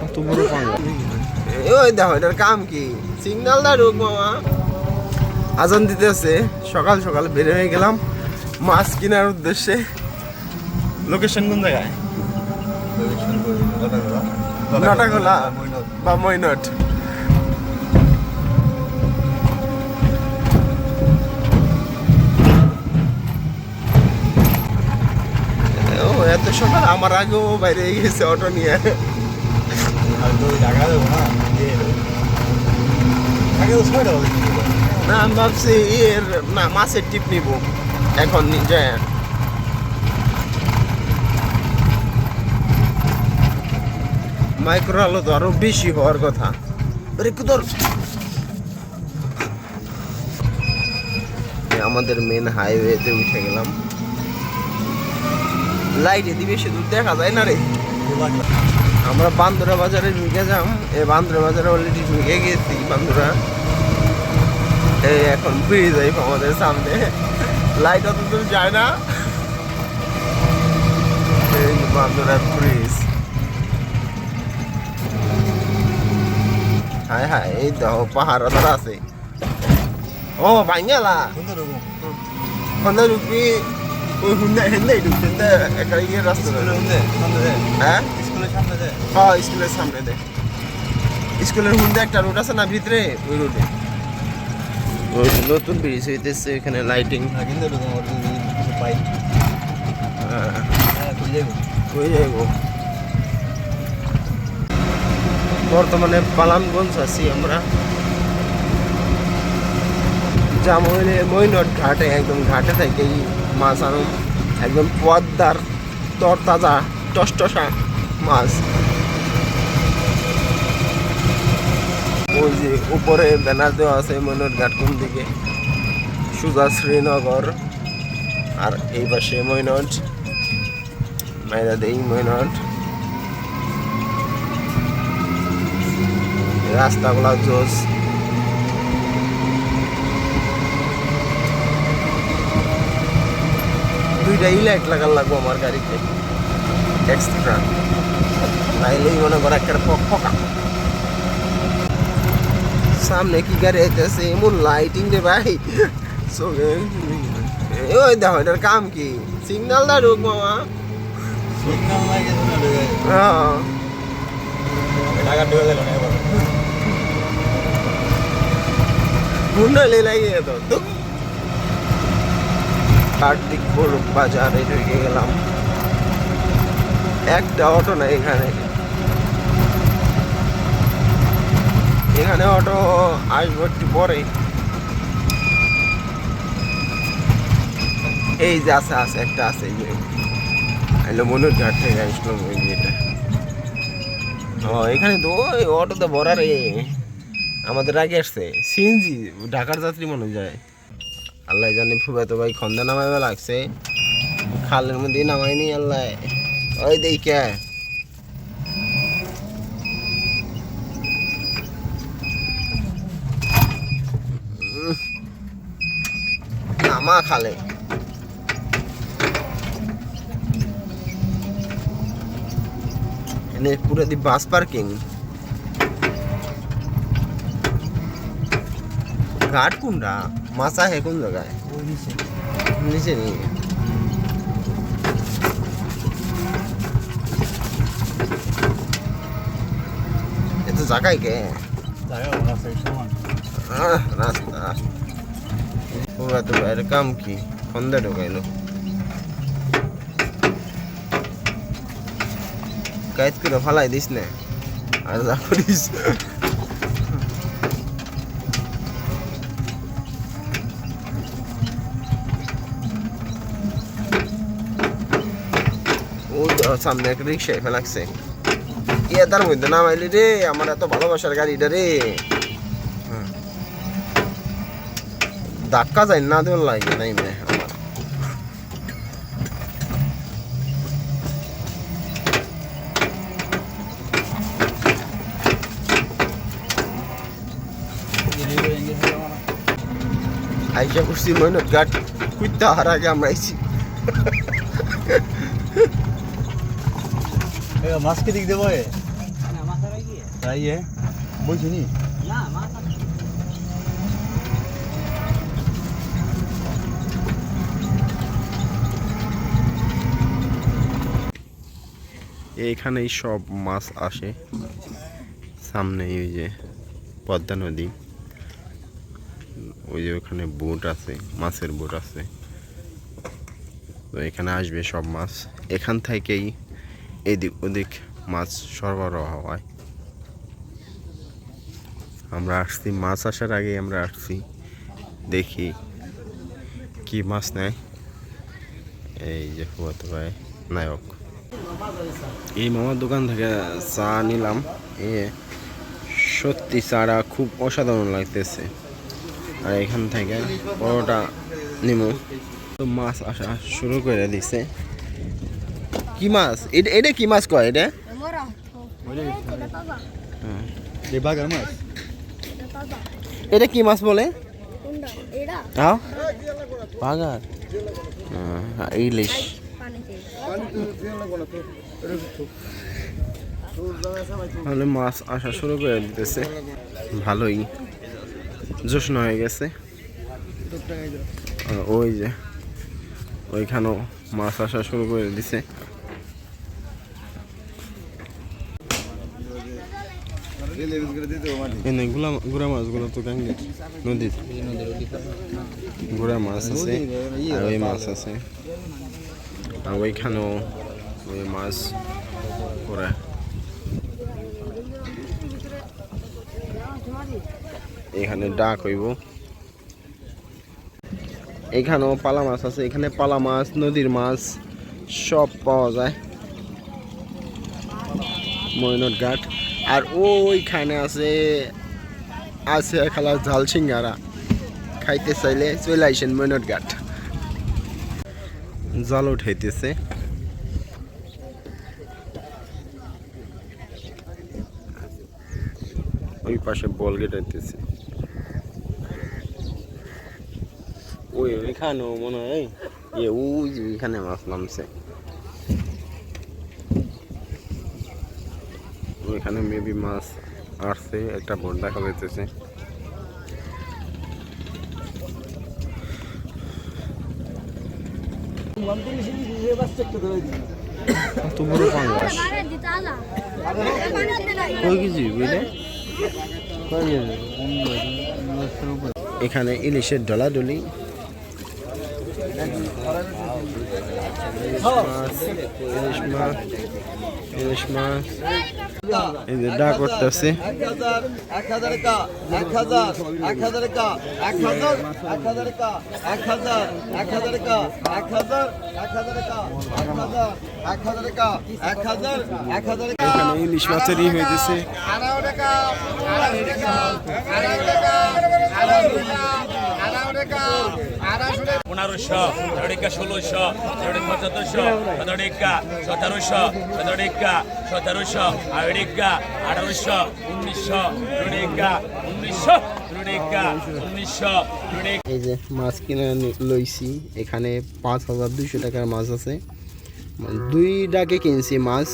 কত বড় পাঙ্গা ওই দেখো এটার কাম কি? সিগন্যাল দা রুক মামা। আজান দিতেছে। সকাল সকাল বের হয়ে গেলাম মাছ কেনার উদ্দেশ্যে। লোকেশন কোন জায়গায়? বা মৈনট ও এত সকাল আমার আগেও বাইরে গেছে অটো নিয়ে। না, আমি ভাবছি এর না মাছের টিপ নিব। এখন নিজে মাইক্রো আলো তো আরও বেশি হওয়ার কথা। আমাদের মেন হাইওয়েতে উঠে গেলাম। লাইট এদি বেশি দূর দেখা যায় না রে। আমরা বান্দুরা বাজারে ঢুকে যাম। এই বান্দুরা বাজারে অলরেডি ঢুকে গেছি বান্দুরা। এই এখন ব্রিজ আইব আমাদের সামনে। লাইট অত দূর যায় না। এই বান্দুরা ব্রিজ হায় হায় এই দেখো পাহাড় ধরা আছে। ও ভাঙ্গালা। কোন রুপি ওই হুন্ডা হেন্দাই ঢুকছে একটা ইয়ে রাস্তা হ্যাঁ হ্যাঁ স্কুলের সামনে দে। স্কুলের হুন্ডা একটা রোড আছে না ভিতরে ওই রোডে ওই নতুন ব্রিজ হইতেছে এখানে লাইটিং ওই যাইব বর্তমানে পালামগঞ্জ আছি আমরা। জামইলে মইনট ঘাটে, একদম ঘাটে থেকেই মাছ আনুন একদম পদ্মার তরতাজা, টসটসা মাছ। ওই যে উপরে ব্যানার দেওয়া আছে মইনট ঘাট কোন দিকে? সুজা শ্রীনগর। আর এই পাশে মইনট, মাইরা দেই মইনট। রাস্তাগুলা জোস। দুইটা ইলাইট লাগার লাগবো আমার গাড়িতে। এক্সট্রা নাইলেই মনে করো একটা ফকা সামনে কি গাড়ি আইতেছে? এমন লাইটিং রে ভাই। চোখে ওই দেখো এটার কাম কি? সিগন্যাল দা রুক মামা। হ্যাঁ। মুন্ডলে লাগে তো কার্তিক বাজারে ঢুকে গেলাম। একটা অটো না এখানে। এখানে অটো আসব একটু পরে। এই যে আছে আছে, একটা আছে যে। এলো মনুর ঘাট থেকে আসলাম ওই এটা। ও, এখানে তো ওই অটোতে ভরা রে। আমাদের আগে আসছে। সিএনজি, ঢাকার যাত্রী মনে যায়। আল্লাহ জানি ফুবে ভাই, খন্দা নামাইবা লাগছে। খালের মধ্যে নামাইনি আল্লাহ। ওই দেখে। নামা খালে। এনে পুরো দি বাস পার্কিং। ঘাট কোনটা? মাছা হে কোন জায়গায় নিচে নি এত জায়গায় কে আহ, রাস্তা পুরা তো বাইরে কাম কি সন্ধ্যা ঢোকাইলো কাইত করে ফালাই দিস না আর যা করিস সামনে একটা রিক্সায় ফেলাকছে কি তার মধ্যে নামাইলি রে, আমার এত ভালোবাসার গাড়িটা রে। ধাক্কা যায় না দেওয়ার লাগে নাই মে আমার। আইসা করছি মইনত গাট কুইতা হার আগে আমরা আইছি। মাছকে দিক দেবো তাই এ বলছি নি? এইখানেই সব মাছ আসে। সামনে ওই যে পদ্মা নদী। ওই যে ওখানে বোট আছে মাছের বোট আছে। তো এখানে আসবে সব মাছ। এখান থেকেই এদিক ওদিক মাছ সরবরাহ হয়। আমরা আসছি, মাছ আসার আগে আমরা আসছি, দেখি কি মাছ নেয়। এই যে ভাই, নায়ক। এই মামার দোকান থেকে চা নিলাম। এ সত্যি চাটা খুব অসাধারণ লাগতেছে। আর এখান থেকে পরোটা নিমো। তো মাছ আসা শুরু করে দিছে। কি মাছ? এটা এটা কি মাছ কয় এটা. এটা কি মাছ বলে? বাগার ইলিশ। তাহলে মাছ আসা শুরু করে দিতেছে। ভালোই। জোশন হয়ে গেছে। ওই যে, ওইখানেও মাছ আসা শুরু করে দিছে। গুলা গুড়া মাছগুলো তো গাঙ্গে নদীর। গুড়া মাছ আছে আর ওই মাছ আছে। আর ওইখানেও ওই মাছ করে এখানে ডাক হইব। এখানেও পালা মাছ আছে এখানে পালা মাছ নদীর মাছ সব পাওয়া যায়। ময়নট ঘাট আর ওইখানে আছে আছে খালা ঝাল সিঙ্গারা খাইতে চাইলে চলে আইসেন ময়নট ঘাট জাল উঠাইতেছে। ওই পাশে বল গেটাইতেছে। ওই ওইখানেও মনে হয় যে ওইখানে মাছ নামছে। ওইখানে মেবি মাছ আসছে একটা বোট দেখা যাইতেছে কত বড় পাঙ্গাস Mana di tanah? Mana tidak? কই কেজি বুঝলে এখানে ইলিশের ডলাডলি ইলিশ এই যে করতেছে এক হাজার এক হাজার এক হাজার এক হাজার এক হাজার কা এক হাজার এক হাজার কা এক হাজার এক হাজার এক হাজার এক হাজার কা এক হাজার এক হাজার ইলিশ মাছের ই হইতেছে আড়াই টাকা আড়াই টাকা আড়াই টাকা টাকা পনেরোশো তেরোটিকা ষোলোশো তেরোটিকা চোদ্দশো সতেরোটিকা সতেরোশো সতেরোটিকা সতেরোশো আঠারোশো উনিশশো তেরোটিকা উনিশশো এই যে মাছ কিনে লইছি এখানে পাঁচ হাজার দুইশো টাকার মাছ আছে। মানে দুই ডাকে কিনছি মাছ